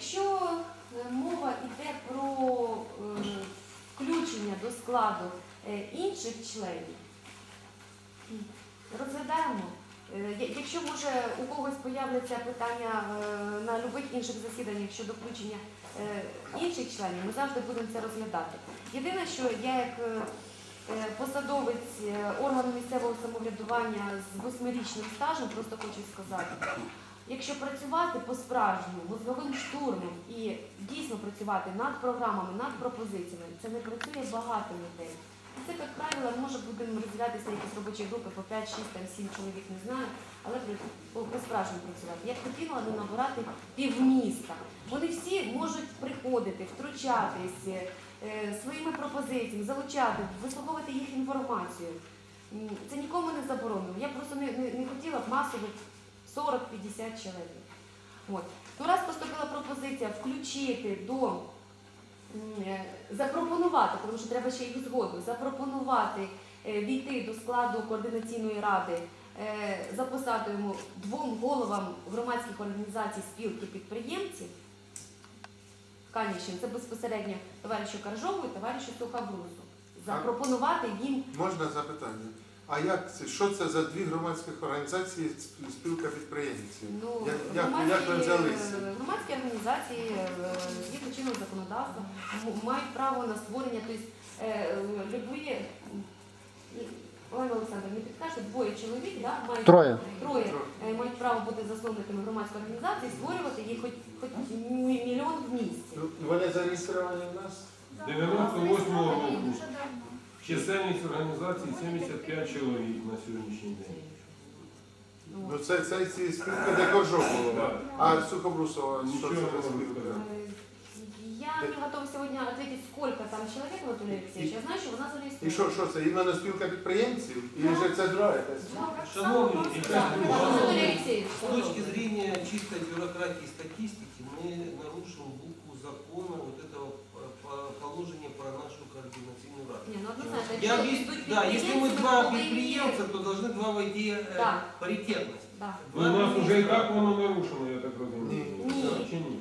Якщо е, мова йде про е, включення до складу е, інших членів, розглядаємо. Якщо може у когось появляться питання на будь-яких інших засіданнях щодо включення інших членів, ми завжди будемо це розглядати. Єдине, що я як посадовець органу місцевого самоврядування з восьмирічним стажем просто хочу сказати. Якщо працювати по-справжньому, мозговим штурмом і дійсно працювати над програмами, над пропозиціями, це не працює багато людей. І це, як правило, може будемо розділятися якісь робочі групи по 5, 6, там, 7 чоловік, не знаю, але по- по-справжньому працювати. Я б хотіла не набирати півміста. Вони всі можуть приходити, втручатись е, своїми пропозиціями, залучати, вислуховувати їх інформацію. Це нікому не заборонено. Я просто не, не, не хотіла б масово 40-50 чоловік. От. Ну, раз поступила пропозиція включити до е, запропонувати, тому що треба ще їх згоду, запропонувати е, війти до складу координаційної ради е, за посадою двом головам громадських організацій спілки підприємців. Канішин, це безпосередньо товаришу Каржову і товаришу Сухобрусу. Запропонувати їм Можна запитання? А як це? Що це за дві громадських організації спілка підприємців? Ну, Як- як- громадські, як ви взялися? е, Громадські організації е, згідно чинного законодавства мають право на створення, тобто е, е, любі, Олександр, не підкажете, двоє чоловік, да, мають, Троє. троє е, мають право бути засновниками громадської організації, створювати їх хоч, хоч мільйон в місяць. Ну, Вони зареєстровані в нас? 98 року чисельність організації 75 чоловік на сьогоднішній день. Ну, Ну це, це спілка де Коржов було. А Сухобрусова, що Нічого це не спілка? Я не готова сегодня ответить, сколько там человек, Анатолий Алексеевич. Я знаю, що вона І зареєстрована. що, що це? Іменно спілка підприємців? І вже це друга якась? Шановні, Алексеевич. с точки зрения чистой бюрократии и статистики, мы нарушим букву закона вот этого нашу координационную раду. Ні, ну однозначно, Я якщо объяс- йдуть да, если мы підприємці, два то вони предприемца, є. то должны два войти э, Да. паритетность. Да. Ну, у нас вже і так воно нарушено, я так розумію. Ні. Чи ні?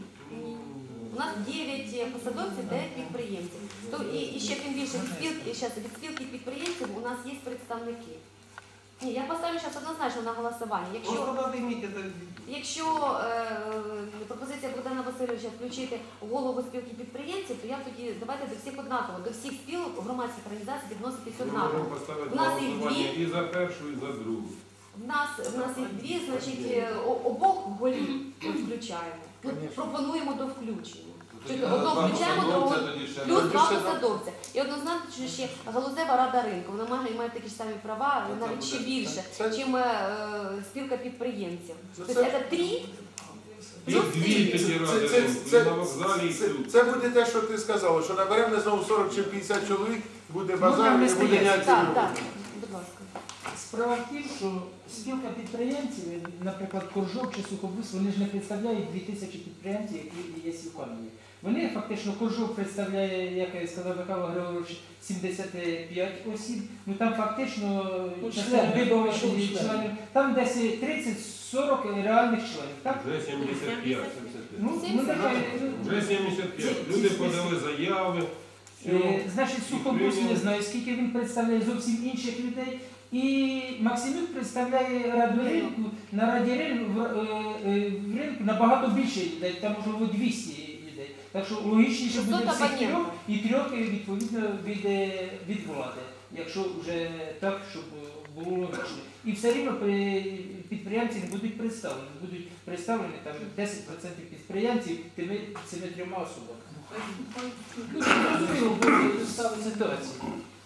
У нас 9 посадовців, 9 підприємців. То і, і ще тим більше від спілки, щас, від спілки підприємців у нас є представники. Ні, я поставлю зараз однозначно на голосування. Якщо Просто надо это Якщо е, пропозиція Богдана Васильовича включити голову спілки підприємців, то я тоді давайте до всіх однаково, до всіх спілок громадських організацій відноситись Ми однаково. можемо поставити У нас їх голосування і за першу, і за другу. В нас в нас є дві, значить е, о- обох голів ми включаємо. Ну, пропонуємо до включення. Одного включаємо, другого плюс два посадовця. І однозначно що ще галузева рада ринку. Вона має, має такі ж самі права, навіть ще більше, чим е, спілка підприємців. Це- Тобто це- три Це, це, це, це, це буде те, що ти сказала, що наберемо знову 40 чи 50 чоловік, буде базар, і буде ніякі Так, так, будь ласка. Справа в тім, що спілка підприємців, наприклад, Коржов чи Сухобус, вони ж не представляють 2000 підприємців, які є в Кам'яні. Вони фактично Коржов представляє, як я сказав Михайло Григорович, 75 осіб. Ну там фактично Ну, видовищ членів. Там десь 30-40 реальних членів. Так? Вже 75. Ну, ну, Вже 75. Люди подали заяви. Е, Значить, Сухобус не знаю, скільки він представляє зовсім інших людей. І Максимюк представляє раду ринку. На раді ринку, в, е, е, в ринку набагато більше людей, там можливо 200 людей. Так що логічніше буде 600 всіх трьох і трьох е, відповідно від, е, від влади, якщо вже так, щоб було логічно. І все рівно при- підприємці не будуть представлені, будуть представлені там 10% підприємців тими цими трьома особами. Дуже зрозуміло буде ситуація.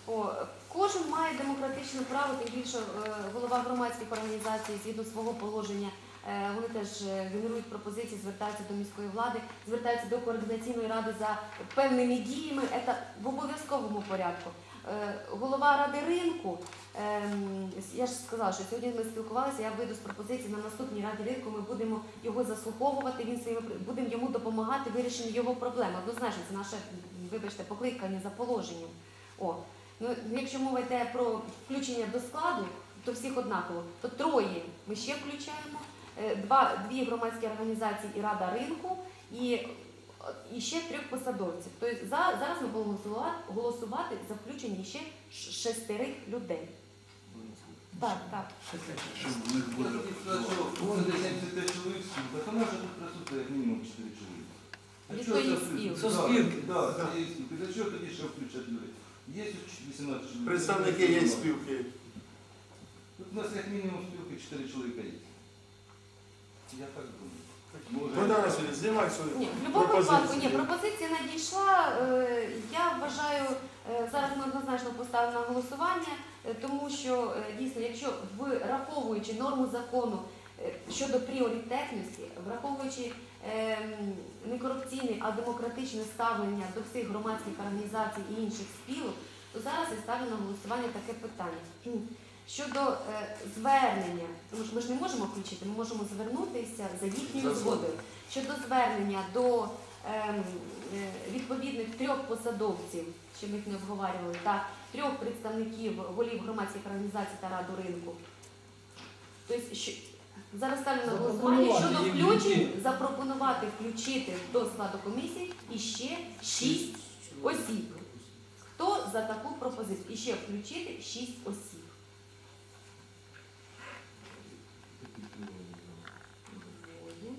О, кожен має демократичне право, тим більше е, голова громадських організацій згідно свого положення. Е, Вони теж е, генерують пропозиції, звертаються до міської влади, звертаються до координаційної ради за певними діями. Це в обов'язковому порядку. Е, Голова ради ринку, ем, я ж сказала, що сьогодні ми спілкувалися, я вийду з пропозиції на наступній раді ринку, ми будемо його заслуховувати, будемо йому допомагати в вирішенні його проблем. Однозначно, це наше, вибачте, покликання за положенням. Ну якщо мова йде про включення до складу, то всіх однаково, то троє ми ще включаємо, два, дві громадські організації і Рада ринку, і, і ще трьох посадовців. Тобто за, зараз ми будемо голосувати, голосувати за включення ще шестерих людей. Так, так. Щоб в них буде. Вон де 75 чоловік спів, так вона ж тут присутня як мінімум 4 чоловіка. А чого тоді ще включати людей? Є тут 18 чоловік. Представники є спілки. Тут у нас як мінімум спілки 4 чоловіка є. Я так думаю. Може, Богдан Васильович, знімай свою Ні, в будь-якому випадку ні, пропозиція надійшла. Е, Я вважаю, е, зараз ми однозначно поставимо на голосування, е, тому що е, дійсно, якщо враховуючи норму закону е, щодо пріоритетності, враховуючи ем, не корупційне, а демократичне ставлення до всіх громадських організацій і інших спілок, то зараз я ставлю на голосування таке питання. Щодо е, звернення, тому що ми ж не можемо включити, ми можемо звернутися за їхньою згодою. Щодо звернення до ем, е, відповідних трьох посадовців, що ми їх не обговорювали, та трьох представників голів громадських організацій та раду ринку. Тобто, що, зараз ставлю на голосування щодо включень, запропонувати включити до складу комісії іще шість осіб. Хто за таку пропозицію? І ще включити шість осіб. Двоє.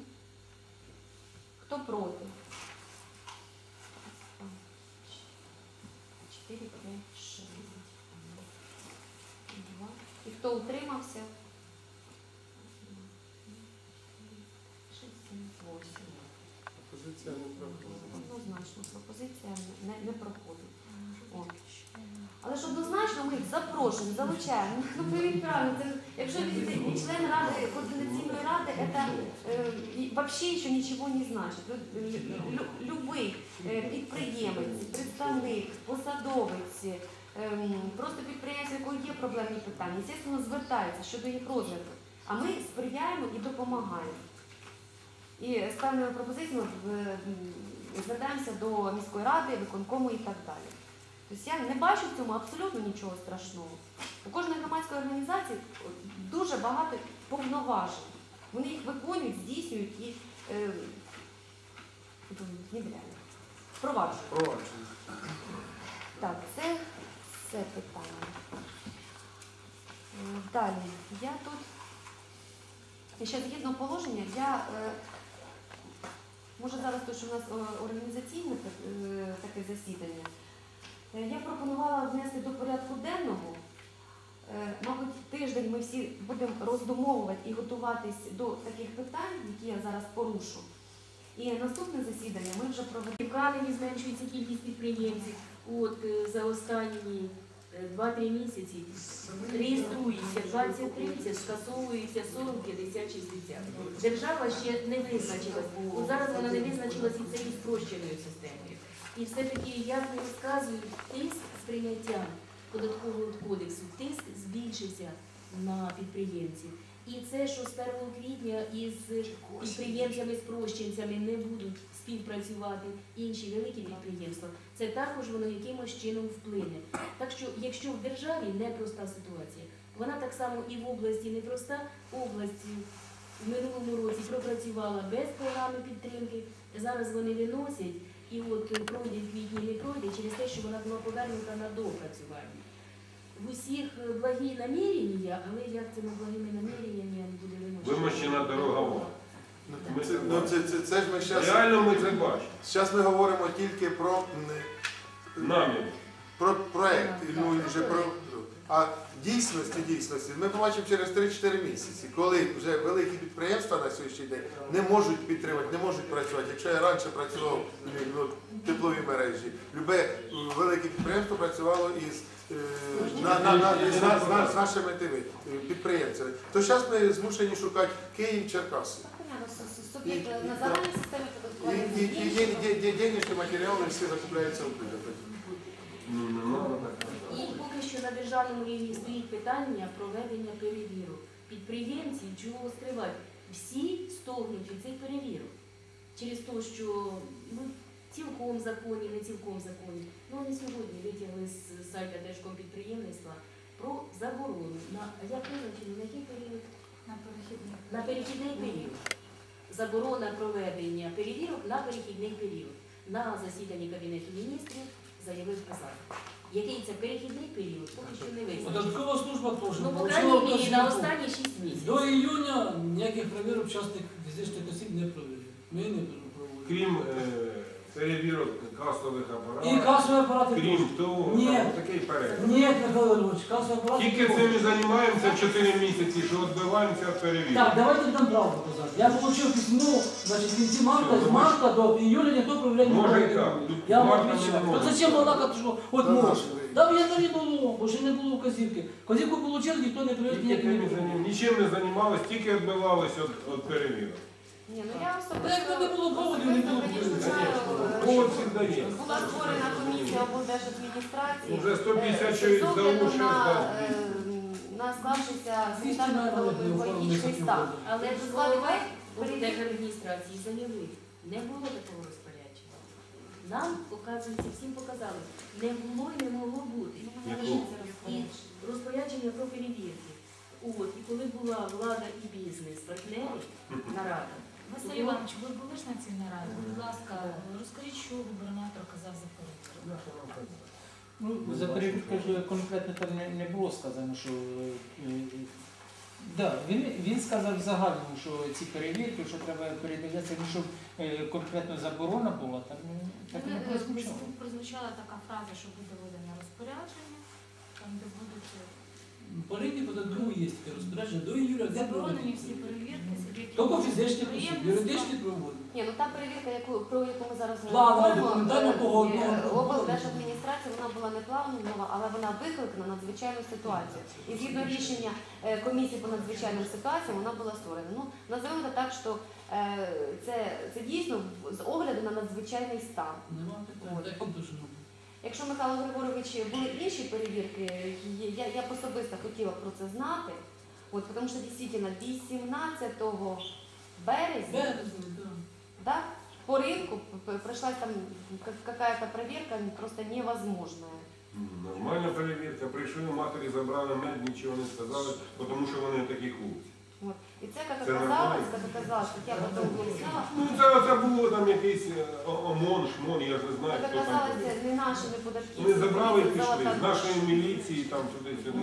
Хто проти? Чотири, п'ять, шість. Два. І хто утримався? Шість, сім, восемь. Пропозиція не проходить. Однозначно, пропозиція не, не проходить. О. Але ж однозначно ми їх запрошуємо, залучаємо. Ну, повірте правильно, це, якщо він член ради, координаційної ради, це е, і взагалі ще нічого не значить. Лю- лю- лю- Любий е, підприємець, представник, посадовець, просто підприємець, якого є проблемні питання, звісно, звертається щодо їх розгляду. А ми сприяємо і допомагаємо. І ставимо пропозицію, ми в- м, звертаємося до міської ради, виконкому і так далі. Тобто я не бачу в цьому абсолютно нічого страшного. У кожної громадської організації дуже багато повноважень. Вони їх виконують, здійснюють і е, впроваджують. Так, це все питання. Е, Далі, я тут ще згідно положення, я е, може зараз то, що у нас е, організаційне таке засідання, я пропонувала внести до порядку денного. Мабуть, тиждень ми всі будемо роздумовувати і готуватись до таких питань, які я зараз порушу. І наступне засідання ми вже проведемо. В зменшується кількість підприємців. От за останні 2-3 місяці реєструється 20-30, скасовується 40, 50, 60. Держава ще не визначилась. От зараз вона не визначилась і цією спрощеною системою. І все-таки, як не розказують, тиск сприйняття податкового кодексу, тиск збільшився на підприємців. І це, що з 1 квітня із підприємцями-спрощенцями не будуть співпрацювати інші великі підприємства, це також воно якимось чином вплине. Так що, якщо в державі непроста ситуація, вона так само і в області непроста. Область в минулому році пропрацювала без програми підтримки. Зараз вони виносять, і от пройде в квітні не пройде через те, що вона була повернута на доопрацювання. В усіх е, благі намірення, але як цими благими наміреннями буде вимощено? Вимощена дорога. Ну, це, ну, це, це, це ж ми зараз. Реально ми це бачимо. Зараз ми говоримо тільки про, Намір. про проект, ну, вже про, а дійсності, дійсності ми побачимо через 3-4 місяці, коли вже великі підприємства на сьогоднішній день не можуть підтримати, не можуть працювати. Якщо я раніше працював ну, в тепловій мережі, любе е, велике підприємство працювало із, е, на, на, на, на- з з нашими тими, е, підприємцями, то зараз ми змушені шукати Київ, Черкаси. Суб'єкт на загальній системі податкування денежні матеріали всі закупляються в бюджеті. Ну, не надо так. І поки що на державному рівні стоїть питання проведення перевірок. Підприємці чого скривають? Всі стогнуть від цих перевірок. Через те, що ну, цілком законі, не цілком законі. Ну вони сьогодні витягли з сайта Держкомпідприємництва про заборону на як на який період? На перехідний період. Заборона проведення перевірок на перехідний період. На засіданні Кабінету міністрів заявив Казак. Який це перехідний період, поки що не визначено. Податкова служба теж. Ну, по крайній мірі, на останні 6 місяців. До іюня ніяких перевірок частних фізичних осіб не провели. Ми не проводимо. Крім е, перевірок касових І апаратів, касові апарати крім теж. того, Ні. там такий перелік. Ні, Михайло Львович, касові апарати Тільки теж. цим і займаємося 4 місяці, що відбиваємося від перевірок. Так, давайте дам правду казати. Я отримав письмо, значить, в кінці марта, з марта до июля ніхто проявлення Може не і так. робив. Я вам марта не То зачем балакати, що от може? Да в январі було, бо ще не було вказівки. Вказівку отримали, ніхто не привез Тільки ніяких тим не і займаємося. Нічим не займалися, тільки відбивалися від, від перевірок. Ні, ну я особисто... Якби не було поводів, не було б Звісно, визначення. знаю, е, Повод що завжди є. Була створена комісія облдержадміністрації. Уже 150 е, чоловік за уші на, е, склавшися Звісно, санітарно-епідеміологічний стан. Але Склади голова весь перевір- держадміністрації заявив, не було такого розпорядження. Нам, показується, всім показали, не було і не могло бути. І розпорядження про перевірки. От, і коли була влада і бізнес, партнери, нарада, Василь Іванович, ви були ж на цій нараді? Будь ласка, розкажіть, що губернатор казав за перевірку. Ну, за перевірку конкретно там не, не було сказано, що е, е, да, він, він сказав в загальному, що ці перевірки, що треба передивлятися, ну, щоб е, конкретно заборона була, там ну, так не прозвучало. Прозвучала така фраза, що буде видане розпорядження, там де будуть е, По рівні податкову є таке розпорядження до де заборонені всі перевірки, суб'єктів. Тільки фізичних осіб, юридичні проводять. Ні, ну та перевірка, яку про яку ми зараз говоримо, документальна е, погодна. облдержадміністрації, вона була не планова, але вона викликана надзвичайну ситуацію. І згідно рішення е, комісії по надзвичайним ситуаціям, вона була створена. Ну називаємо це так, що е, це, це дійсно з огляду на надзвичайний стан. Нема питань, так і дуже. Якщо Михайло Григорович були інші перевірки, я, я особисто хотіла про це знати. От, тому що дійсно 18 березня да, по рынку п- п- там как- какая-то просто невозможная. М, Нормальна перевірка. Прийшли, матері забрали мед, нічого не сказали, тому що вони такі хлопці. И це, как Це оказалось, нормально? как оказалось, как я потом выяснила, Ну це, це було там якийсь е, ОМОН, ШМОН, я ж не знаю, хто там. оказалось, був. не наши, не податки. Вони забрали і пішли з нашої міліції, там туди-сюди.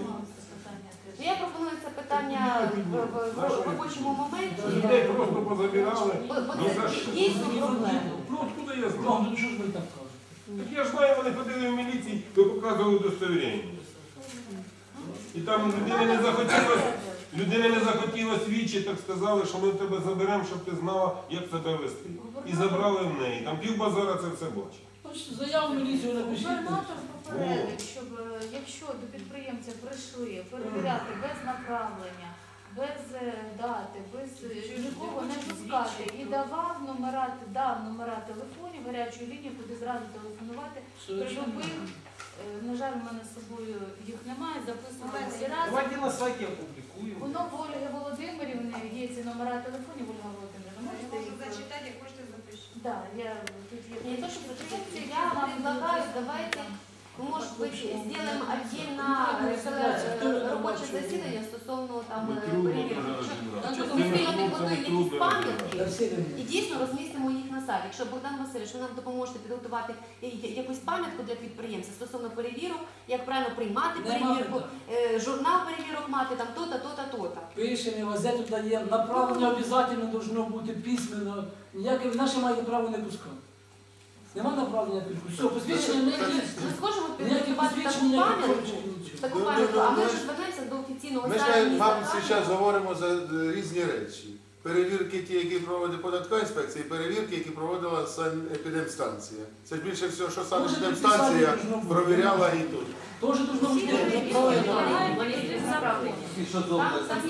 Ну, я пропоную це питання в, в, в, в робочому моменті. Людей просто позабирали. Бо, бо Ні за це що. дійсно проблема. Ну откуда я Ну, знаю? ну що ж ви так кажете? Так я ж знаю, вони ходили в міліції, то показували удостоверення. І там людина не захотіла, людина не захотіла свідчити, так сказали, що ми тебе заберемо, щоб ти знала, як себе вести. І забрали в неї. Там пів базара це все бачить. Заяву міліцію напишіть. Губернатор попередив, щоб е, якщо до підприємця прийшли перевіряти без направлення, без е, дати, без е, нікого не пускати і давав номера, дав номера телефонів, гарячу лінію, куди зразу телефонувати. При любих, е, на жаль, в мене з собою їх немає, записувати всі разом. Давайте на сайті опублікуємо. Воно в Ольги Володимирівни є ці номера телефонів, Ольга Володимирівна. Можете їх зачитати, я хочете запишу. Да, я тут є. Не то, я предлагаю, давайте, ну, может быть, сделаем отдельно э, целое, э, рабочее засідання стосовно там Ну, е, трудно перевірки. дуже Якщо розібрати. ми Частину спільно хлопцям підготуємо якісь трудно пам'ятки, Я всі не І дійсно розмістимо їх на сайті. Якщо Богдан Васильович, ви нам допоможете підготувати я- я- якусь пам'ятку для підприємця стосовно перевірок, як правильно приймати Нема перевірку, питань. е, журнал перевірок мати, там то-то, то-то, то-то. Пишемо, газету даємо, направлення обов'язково должно бути письменно. Ніяке наше має право не пускати. Нема направлення підку. Все, посвідчення не є. Ми схожемо підготувати таку посвідчення, пам'ятку, нічого. таку Ну, пам'ятку, ну, а ми ж звернемося до офіційного Ми ж, мабуть, зараз говоримо за е, різні речі. Перевірки ті, які проводить податкова інспекція, і перевірки, які проводила санепідемстанція. Це більше всього, що санепідемстанція провіряла і тут. Теж должно зробити? там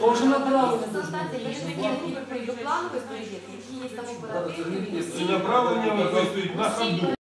Тоже там направлення виконують на ходу.